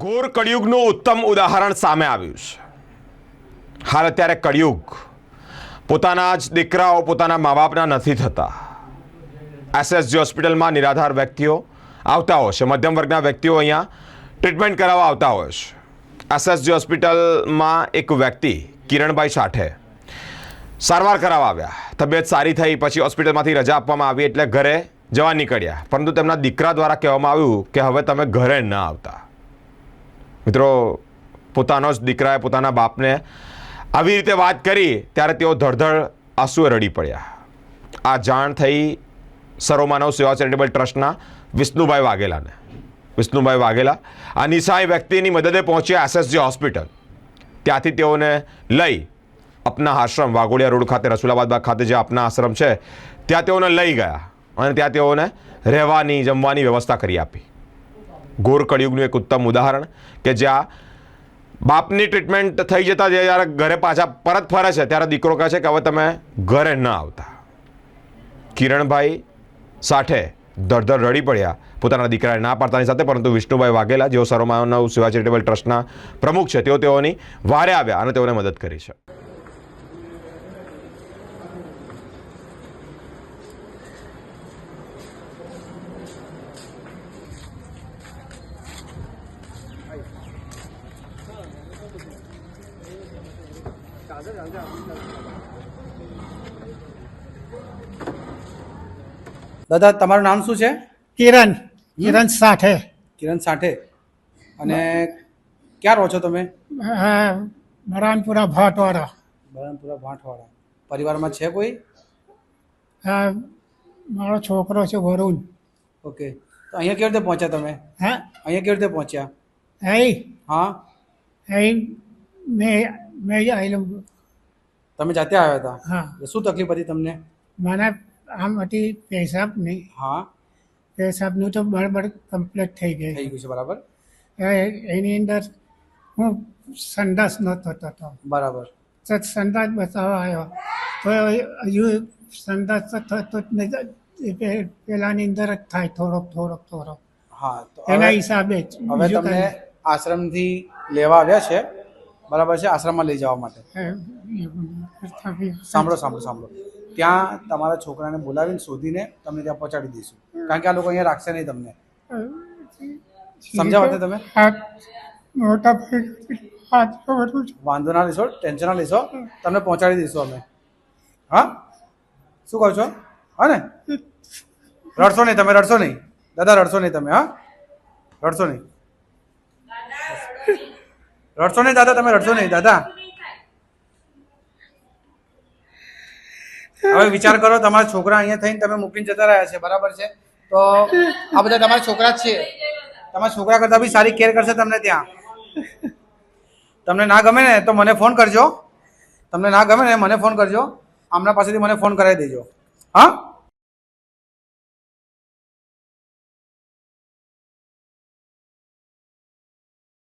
ઘોર કળિયુગનું ઉત્તમ ઉદાહરણ સામે આવ્યું છે. હાલ અત્યારે કળિયુગ. પોતાના જ દીકરાઓ પોતાના મા બાપના નથી થતા. એસએસજી હોસ્પિટલમાં નિરાધાર વ્યક્તિઓ આવતા હોય છે. મધ્યમ વર્ગના વ્યક્તિઓ અહીંયા ટ્રીટમેન્ટ કરાવવા આવતા હોય છે. એસએસજી હોસ્પિટલમાં એક વ્યક્તિ, કિરણભાઈ સાઠે, સારવાર કરાવવા આવ્યા. તબિયત સારી થઈ, પછી હોસ્પિટલમાંથી રજા આપવામાં આવી એટલે ઘરે જવા નીકળ્યા. પરંતુ તેમના દીકરા દ્વારા કહેવામાં આવ્યું કે હવે તમે ઘરે ન આવતા. મિત્રો, પોતાનો જ દીકરાએ પોતાના બાપને આવી રીતે વાત કરી, ત્યારે તેઓ ધડધડ આંસુએ રડી પડ્યા. આ જાણ થઈ સર્વમાનવ સેવા ચેરિટેબલ ટ્રસ્ટના વિષ્ણુભાઈ વાઘેલાને. વિષ્ણુભાઈ વાઘેલા આ નિશાય વ્યક્તિની મદદે પહોંચ્યા એસએસજી હોસ્પિટલ. ત્યાંથી તેઓને લઈ અપના આશ્રમ, વાઘોડિયા રોડ ખાતે, રસુલાબાદ ખાતે જે આપના આશ્રમ છે, ત્યાં તેઓને લઈ ગયા અને ત્યાં તેઓને રહેવાની, જમવાની વ્યવસ્થા કરી આપી. ઘોર કળિયુગનું એક ઉત્તમ ઉદાહરણ કે જ્યાં બાપની ટ્રીટમેન્ટ થઈ જતાં જે જ્યારે ઘરે પાછા પરત ફરે છે, ત્યારે દીકરો કહે છે કે હવે તમે ઘરે ન આવતા. કિરણભાઈ સાઠે ધડધડ રડી પડ્યા. પોતાના દીકરાને ના પાડતાની સાથે, પરંતુ વિષ્ણુભાઈ વાઘેલા, જેઓ સર્વમાનવ સેવા ચેરિટેબલ ટ્રસ્ટના પ્રમુખ છે, તેઓ તેઓની વારે આવ્યા અને તેઓને મદદ કરી છે. દાદા તમારું નામ શું છે? કિરણ. કિરણ સાઠે. કિરણ સાઠે. અને ક્યાં રહો છો તમે? બરાનપુરા ભાટવાળા બરાનપુરા ભાટવાડા. પરિવારમાં છે કોઈ? હા મારો છોકરો છે વરુણ. ઓકે તો અહીંયા કેવી રીતે પહોંચ્યા તમે? હા. અહીંયા કેવી રીતે પહોંચ્યા? અહીં. હા? અહીં મેં મેં અહીંયા આવેલું. તમે જાતે આવ્યા હતા? હા. શું તકલીફ હતી તમને? મને આમ હતી પેશાબ નહીં. હા. પેશાબનું તો બરાબર કમ્પ્લીટ થઈ ગઈ. થઈ ગયું છે બરાબર. એ- એની અંદર હું સંડાસ નહોતો થતો. બરાબર. સંદાસ બતાવવા આવ્યો. તો હજુ સંદાસ તો થતો જ નહીં. પેલાની અંદર જ થાય થોડોક થોડોક થોડોક. હા એના હિસાબે હવે તમને આશ્રમથી લેવા આવ્યા છે. બરાબર છે આશ્રમમાં લઈ જવા માટે. સાંભળો સાંભળો સાંભળો. ત્યાં તમારા છોકરાને બોલાવીને શોધીને તમને ત્યાં પહોંચાડી દઈશું. કારણ કે આ લોકો અહીંયા રાખશે નહીં તમને. સમજાવો તે તમે? વાંધો ના લેશો ટેન્શન ના લેશો. તમને પહોંચાડી દઈશું અમે. હા? શું કહો છો? હા ને? રડશો નહીં તમે રડશો નહીં. દાદા રડશો નહીં તમે હા? રડશો નહીં. રડશો નહીં દાદા, તમે રડશો નહીં, દાદા. હવે વિચાર કરો, તમારા છોકરા અહીંયા થઈને તમે મૂકીને જતા રહ્યા છે, બરાબર છે? તો આ બધા તમારા છોકરા જ છે. તમારા છોકરા કરતાં બી સારી કેર કરશે તમને ત્યાં. તમને ના ગમે ને, તો મને ફોન કરજો. તમને ના ગમે ને, મને ફોન કરજો. આમના પાસેથી મને ફોન કરાવી દેજો. હા?